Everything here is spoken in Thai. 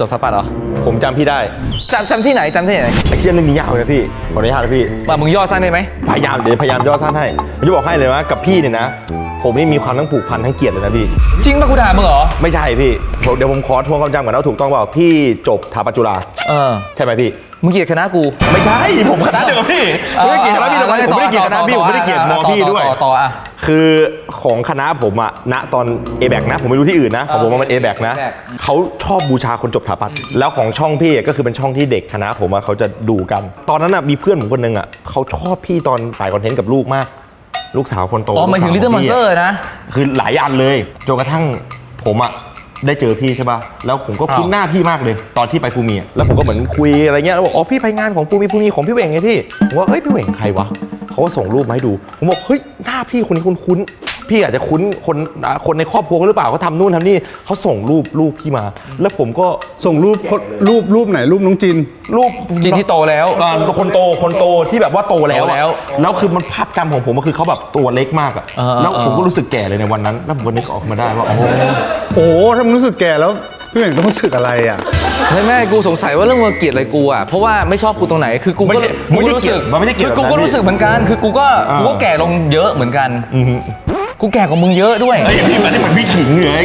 จบทับปัดเหรอผมจำพี่ได้จำจำที่ไหนจำที่ไหนไอ้เชี่ยเรื่องนี้ยาวเลยนะพี่ขออนุญาตนะพี่ มามึงย่อสั้นได้ไหมพยายามเดี๋ยวพยายามย่อสั้นให้ผมจะบอกให้เลยว่ากับพี่เนี่ยนะ ผมนี่มีความทั้งผูกพันทั้งเกลียดเลยนะพี่ จริงปะกูด่ามึงเหรอไม่ใช่พี่ผมเดี๋ยวผมขอทวงความจำก่อนนะว่าถูกต้องเปล่าพี่จบถาปัจจุฬาเออใช่ไหมพี่ มึงเกลียดคณะกู ไม่ใช่ผมคณะเดียวกับพี่ผมไม่ได้เกลียดคณะพี่ทำไมผมไม่ได้เกลียดคณะพี่ผมไม่ได้เกลียดมอพี่ด้วยต่อต่ออะ คือของคณะผมอะณตอน a b a c นะ ผมไม่รู้ที่อื่นนะของผมว่ามัน a b a c นะ A-back เขาชอบบูชาคนจบถาปัตย์แล้วของช่องพี่อะก็คือเป็นช่องที่เด็กคณะผมอะเขาจะดูกัน ตอนนั้นอะมีเพื่อนผมคนหนึงอะเขาชอบพี่ตอนถ่ายคอนเทนต์กับลูกมาก ลูกสาวคนโตอ๋อหมายถึงลูลิกตสาวเติ้ลมอนสเตอร์นะ คือหลายอันเลยจนกระทั่งผมอะได้เจอพี่ใช่ป่ะแล้วผมก็คุ้นอ้าวหน้าพี่มากเลย ตอนที่ไปฟูมีอะแล้วผมก็เหมือนคุยอะไรเงี้ยแล้วบอกอ๋อพี่ไปงานของฟูมีฟูมีของพี่เหวงไงพี่ผมว่าเฮ้ยพี่เหวงใครวะ เขาก็ส่งรูปมาให้ดู ผมบอกเฮ้ยหน้าพี่คนนี้คุ้นๆพี่อาจจะคุ้นคนอ่าคนในครอบครัวเขาหรือเปล่าเขาทำนู่นทำนี่เขาส่งรูปรูปพี่มา แล้วผมก็ส่งรูปคนรูปรูปไหนรูปน้องจิน รูป จินที่โตแล้ว อ่าคนโตคนโตที่แบบว่าโตแล้วโตแล้วอะแล้วคือมันภาพจำของผมก็คือเขาแบบตัวเล็กมากอะเออแล้วผมเออก็รู้สึกแก่เลยในวันนั้น แล้วผมก็นึกออกมาได้ว่าอ๋อโอ้โหถ้ามึงรู้สึกแก่แล้ว พี่เหม่งต้องรู้สึกอะไรอะ ไม่แม่กูสงสัยว่าเรื่องมึงเกลียดอะไรกูอะเพราะว่าไม่ชอบกูตรงไหนคือกูไม่ก็ใช่กูก็รู้สึกมันไม่ใช่เกลียดคือกูก็รู้สึกเหมือนกัน คือกูก็อ่ากู กูก็แก่ลงเยอะเหมือนกันอือฮึกูแก่กว่ามึงเยอะด้วยเฮ้ยพี่มันนี่เหมือนพี่ขิงเลย